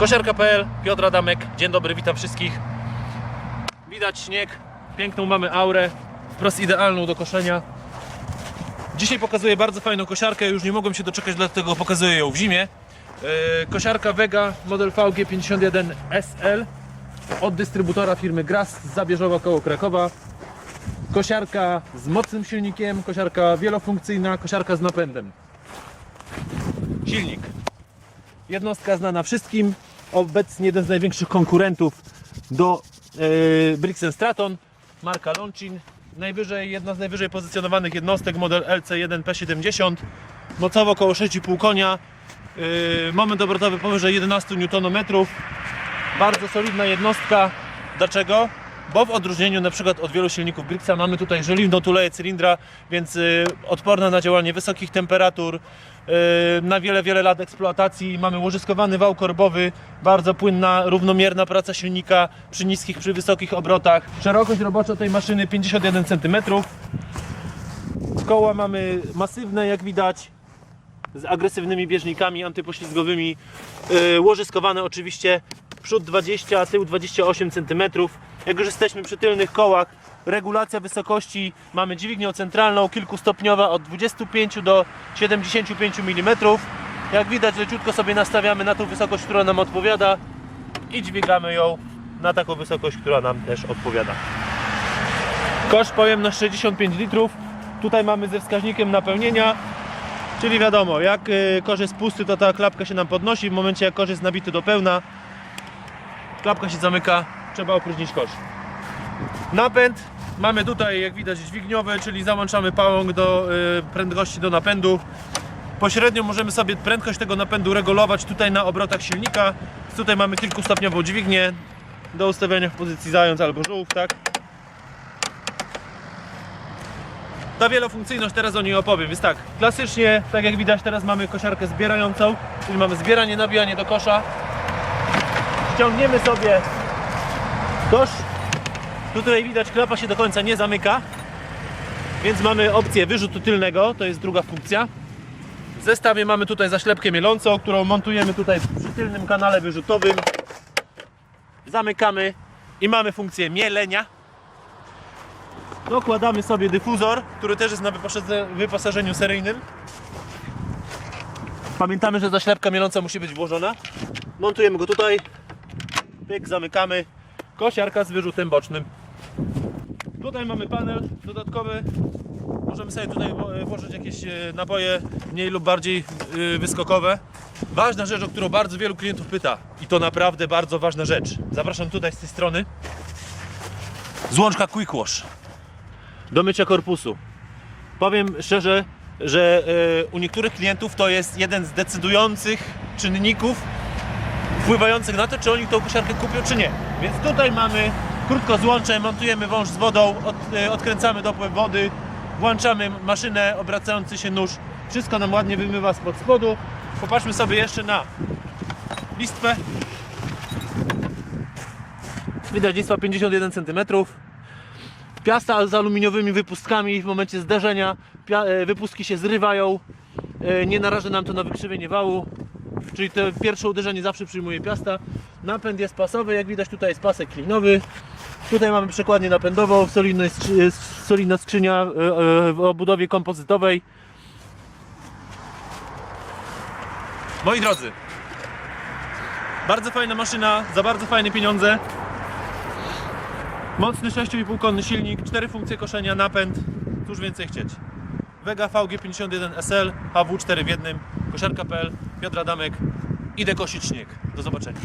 Kosiarka.pl, Piotr Adamek, dzień dobry, witam wszystkich. Widać śnieg, piękną mamy aurę, wprost idealną do koszenia. Dzisiaj pokazuję bardzo fajną kosiarkę, już nie mogłem się doczekać, dlatego pokazuję ją w zimie. Yy, Kosiarka Vega model VG51 SL od dystrybutora firmy Gras z Zabierzowa koło Krakowa. Kosiarka z mocnym silnikiem, kosiarka wielofunkcyjna, kosiarka z napędem. Silnik. Jednostka znana wszystkim, obecnie jeden z największych konkurentów do yy, Brixen Straton, marka Lonchin. Najwyżej, jedna z najwyżej pozycjonowanych jednostek, model LC1P70, mocowo około 6,5 konia, yy, moment obrotowy powyżej 11 Nm. Bardzo solidna jednostka. Dlaczego? Bo w odróżnieniu przykład od wielu silników Brixa mamy tutaj żeliwną tuleję cylindra, więc y, odporna na działanie wysokich temperatur, y, na wiele, wiele lat eksploatacji. Mamy łożyskowany wał korbowy, bardzo płynna, równomierna praca silnika przy niskich, przy wysokich obrotach. Szerokość robocza tej maszyny 51 cm. Koła mamy masywne, jak widać, z agresywnymi bieżnikami antypoślizgowymi, yy, łożyskowane oczywiście, przód 20, tył 28 cm. Jak już jesteśmy przy tylnych kołach, regulacja wysokości, mamy dźwignię centralną, kilkustopniowa od 25 do 75 mm. Jak widać leciutko sobie nastawiamy na tą wysokość, która nam odpowiada i dźwigamy ją na taką wysokość, która nam też odpowiada. Kosz pojemność 65 litrów. Tutaj mamy ze wskaźnikiem napełnienia Czyli wiadomo, jak y, kosz jest pusty, to ta klapka się nam podnosi. W momencie jak kosz jest nabity do pełna, klapka się zamyka, trzeba opróżnić kosz. Napęd mamy tutaj, jak widać, dźwigniowy, czyli załączamy pałąk do y, prędkości do napędu. Pośrednio możemy sobie prędkość tego napędu regulować tutaj na obrotach silnika. Tutaj mamy kilkustopniową dźwignię do ustawiania w pozycji zając albo żółw, tak? Ta wielofunkcyjność, teraz o niej opowiem. Więc tak, klasycznie, tak jak widać, teraz mamy kosiarkę zbierającą, czyli mamy zbieranie, nabijanie do kosza. Ściągniemy sobie kosz. Tutaj widać, klapa się do końca nie zamyka, więc mamy opcję wyrzutu tylnego, to jest druga funkcja. W zestawie mamy tutaj zaślepkę mielącą, którą montujemy tutaj przy tylnym kanale wyrzutowym. Zamykamy i mamy funkcję mielenia. Dokładamy sobie dyfuzor, który też jest na wyposaże- wyposażeniu seryjnym. Pamiętamy, że zaślepka mieląca musi być włożona. Montujemy go tutaj. Pyk, zamykamy. Kosiarka z wyrzutem bocznym. Tutaj mamy panel dodatkowy. Możemy sobie tutaj włożyć jakieś e, naboje mniej lub bardziej e, wyskokowe. Ważna rzecz, o którą bardzo wielu klientów pyta i to naprawdę bardzo ważna rzecz. Zapraszam tutaj z tej strony. Złączka Quick Wash do mycia korpusu. Powiem szczerze, że e, u niektórych klientów to jest jeden z decydujących czynników wpływających na to, czy oni tą kosiarkę kupią, czy nie. Więc tutaj mamy krótko złącze, montujemy wąż z wodą, od, e, odkręcamy dopływ wody, włączamy maszynę, obracający się nóż. Wszystko nam ładnie wymywa spod spodu. Popatrzmy sobie jeszcze na listwę. Widać listwa 51 cm. Piasta z aluminiowymi wypustkami w momencie zderzenia e, wypustki się zrywają. E, Nie naraży nam to na wykrzywienie wału. Czyli to pierwsze uderzenie zawsze przyjmuje piasta. Napęd jest pasowy, jak widać tutaj jest pasek klinowy. Tutaj mamy przekładnię napędową, solidna, skrzy- solidna skrzynia e, e, w obudowie kompozytowej. Moi drodzy, bardzo fajna maszyna, za bardzo fajne pieniądze. Mocny 6,5 konny silnik, 4 funkcje koszenia, napęd. Cóż więcej chcieć. Vega VG51 SL, HW4 w jednym, kosiarka.pl, Piotr Adamek. Idę kosić śnieg. Do zobaczenia.